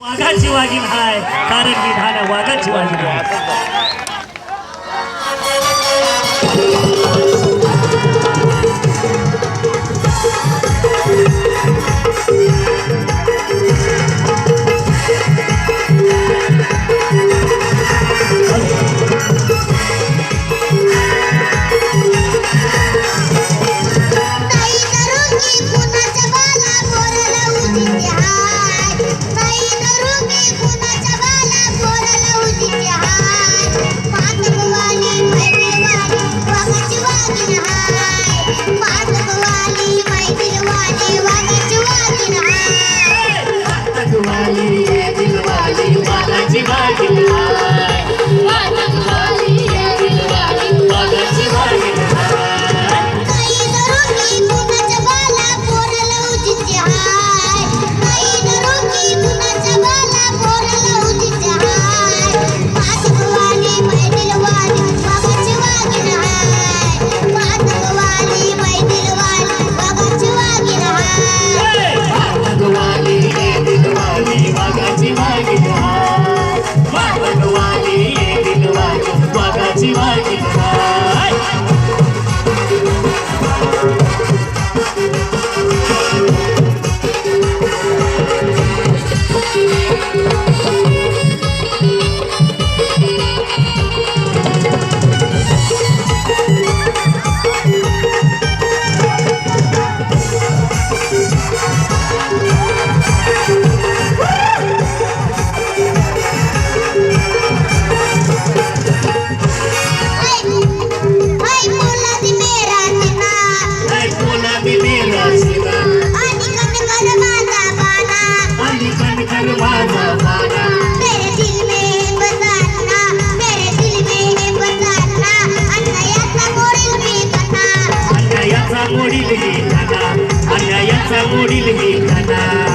वाघा शिवाजी महाराज कारण विधान वाघा शिवाजी महाराज मोडील हे अन्यायाचा मोडील हे